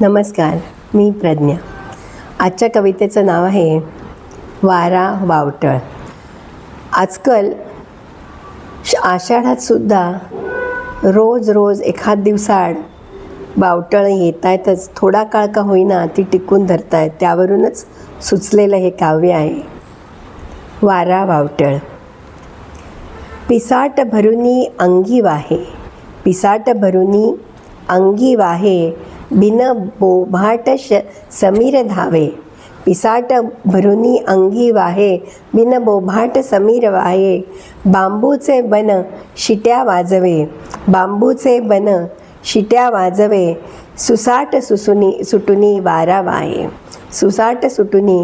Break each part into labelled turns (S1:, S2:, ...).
S1: नमस्कार मी प्रज्ञा. आजच्या कवितेचं नाव आहे वारा वावटळ. आजकाल श- आषाढात सुद्धा रोज रोज एखाद दिवसाआड बावटळ येत आहेतच थोडा काळ का होईना ती टिकून धरतायत त्यावरूनच सुचलेलं हे काव्य आहे वारा वावटळ. पिसाट भरुनी अंगी वाहे पिसाट भरुनी अंगी वाहे बिन बोभाट श समीर धावे पिसाट भरुनी अंगी वाहे बिन बोभाट समीर वाहे बांबूचे बन शिट्या वाजवे बांबूचे बन शिट्या वाजवे। सुसाट सुसुनी सुटुनी वारा वाहे सुसाट सुटुनी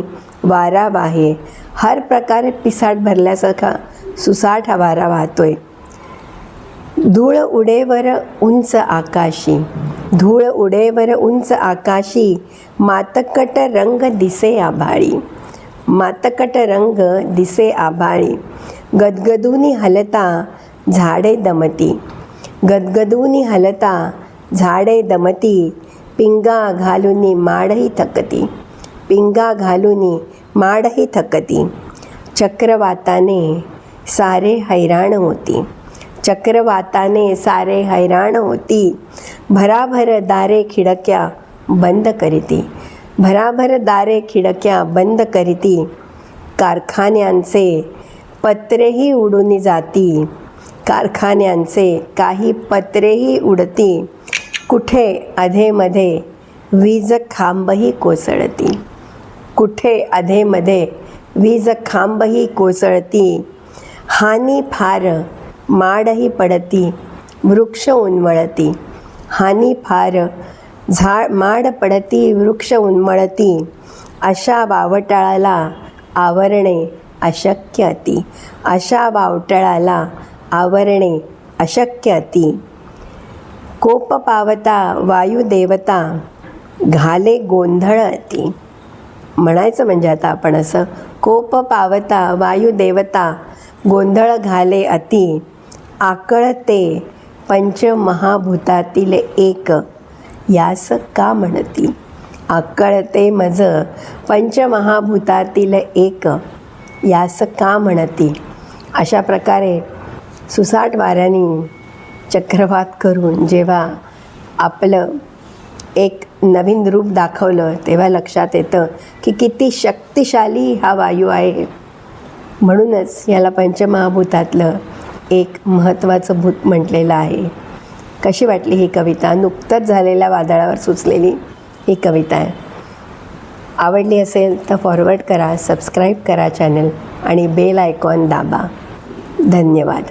S1: वारा वाहे। हर प्रकारे पिसाट भरल्यासारखा सुसाट हा वारा वाहतोय। धूळ उडेवर उंच आकाशी। धूळ उडेवर उंच आकाशी मातकट रंग दिसे आभाळी. मातकट रंग दिसे आभाळी. गदगदूनी हलता झाडे दमती. गदगदूनी हलता झाडे दमती. पिंगा घालूनी माडही थकती. पिंगा घालूनी माडही थकती. चक्रवाताने सारे हैराण होती. चक्रवाताने सारे हैराण होती. भराभर दारे खिडक्या बंद करीती. भराभर दारे खिडक्या बंद करीती. कारखान्यांचे पत्रेही उडून जाती. कारखान्यांचे काही पत्रेही उडती. कुठे अधेमध्ये वीज खांबही कोसळती. कुठे अधेमध्ये वीज खांबही कोसळती. हानी फार माडही पडती वृक्ष उन्मळती. हानी फार झाड माड पडती वृक्ष उन्मळती. अशा वावटाळाला आवरणे अशक्य अति. अशा वावटळाला आवरणे अशक्य अति. कोप पावता वायुदेवता घाले गोंधळ अति. म्हणायचं म्हणजे आता आपण असं कोप पावता वायुदेवता गोंधळ घाले अति. आकळते. पंचमहाभूतातील एक. यास का म्हणती? आकळते मज. पंचमहाभूतातील एक. यास का म्हणती? अशा प्रकारे सुसाट वाऱ्याने चक्रवात करून जेव्हा आपलं एक नवीन रूप दाखवलं तेव्हा लक्षात येतं की किती शक्तिशाली हा वायू आहे. म्हणूनच याला पंचमहाभूतातलं एक महत्त्वाचं भूत म्हटलेलं आहे. कशी वाटली ही कविता? नुकतंच झालेल्या वादळावर सुचलेली ही कविता आहे. आवडली असेल तर फॉरवर्ड करा सबस्क्राईब करा चॅनल आणि बेल आयकॉन दाबा. धन्यवाद.